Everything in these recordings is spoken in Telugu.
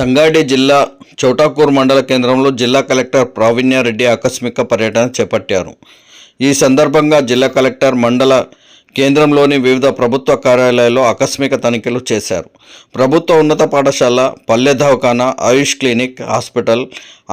సంగారెడ్డి జిల్లా చౌటాకూర్ మండల కేంద్రంలో జిల్లా కలెక్టర్ ప్రావీణ్యారెడ్డి ఆకస్మిక పర్యటన చేపట్టారు. ఈ సందర్భంగా జిల్లా కలెక్టర్ మండల కేంద్రంలోని వివిధ ప్రభుత్వ కార్యాలయాల్లో ఆకస్మిక తనిఖీలు చేశారు. ప్రభుత్వ ఉన్నత పాఠశాల పల్లె దవాఖానా ఆయుష్ క్లినిక్ హాస్పిటల్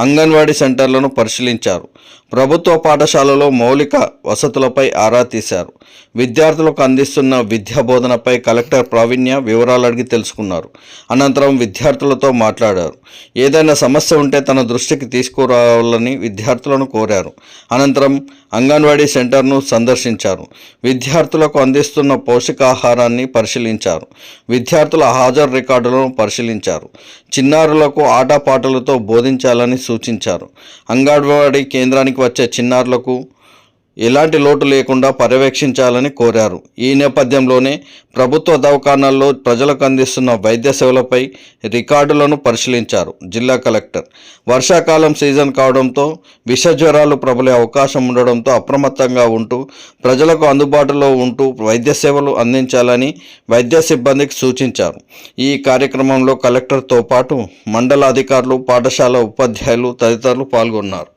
అంగన్వాడీ సెంటర్లను పరిశీలించారు. ప్రభుత్వ పాఠశాలలో మౌలిక వసతులపై ఆరా తీశారు. విద్యార్థులకు అందిస్తున్న విద్యా బోధనపై కలెక్టర్ ప్రావీణ్య వివరాలు అడిగి తెలుసుకున్నారు. అనంతరం విద్యార్థులతో మాట్లాడారు. ఏదైనా సమస్య ఉంటే తన దృష్టికి తీసుకురావాలని విద్యార్థులను కోరారు. అనంతరం అంగన్వాడీ సెంటర్ను సందర్శించారు. విద్యార్థులకు అందిస్తున్న పోషకాహారాన్ని పరిశీలించారు. విద్యార్థుల హాజరు రికార్డులను పరిశీలించారు. చిన్నారులకు ఆటపాటలతో బోధించాలని సూచించారు. అంగన్వాడీ కేంద్రానికి వచ్చే చిన్నారులకు ఎలాంటి లోటు లేకుండా పర్యవేక్షించాలని కోరారు. ఈ నేపథ్యంలోనే ప్రభుత్వ దవాఖానాల్లో ప్రజలకు అందిస్తున్న వైద్య సేవలపై రికార్డులను పరిశీలించారు జిల్లా కలెక్టర్. వర్షాకాలం సీజన్ కావడంతో విష జ్వరాలు ప్రబలే అవకాశం ఉండడంతో అప్రమత్తంగా ఉంటూ ప్రజలకు అందుబాటులో ఉంటూ వైద్య సేవలు అందించాలని వైద్య సిబ్బందికి సూచించారు. ఈ కార్యక్రమంలో కలెక్టర్తో పాటు మండల అధికారులు పాఠశాల ఉపాధ్యాయులు తదితరులు పాల్గొన్నారు.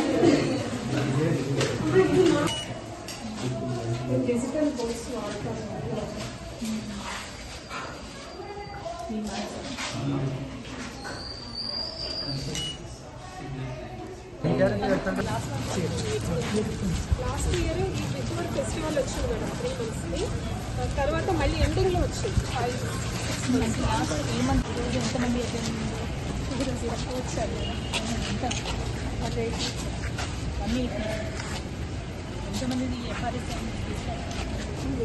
డిజిటల్ బోర్డ్స్ వాడతాం లాస్ట్ ఇయర్ ఈ ఫెస్టివల్ ఫెస్టివల్ వచ్చింది మేడం త్రీ మంత్స్కి తర్వాత మళ్ళీ ఎండింగ్లో వచ్చింది. ఫైవ్ సిక్స్ మంత్స్ లాస్ట్ ఏ మంత్ రోజు ఎంతమంది తక్కువ వచ్చారు మేడం అదే. అన్నీ ఎంతమంది ఎఫ్ఆర్ఎస్ అయింది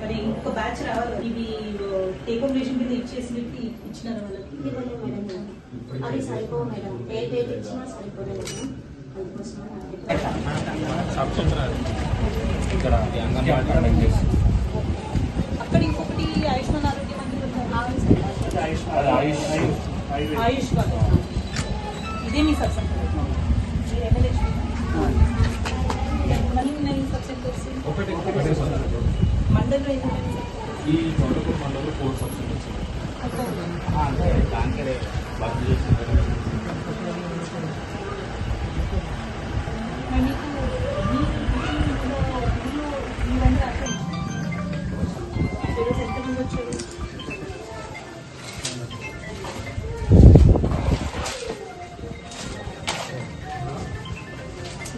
మరి ఇంకొక బ్యాచ్ రావాలి. ఇవి టేకం రేషన్ కింద ఇచ్చేసి పెట్టి ఇచ్చినారు వాళ్ళకి. అవి సరిపోవు మేడం. ఏ డేట్ ఇచ్చినా సరిపోలేదు అక్కడ ఇంకొకటి ఆయుష్మాన్ ఆరోగ్య మంత్రి అది ఆయుష్. ఇదే మీ సబ్ సెంటర్ మీరు ఎమ్మెల్యే ఒకటి ఒకటే. ఉన్నాయి ఈ చోటకూరు మండలంలో ఫోర్ సబ్సిడీ వచ్చింది అంటే మీ ఇంట్లో మీరు మీరందరూ అక్కడ ఈరోజు ఎంతమంది వచ్చారు?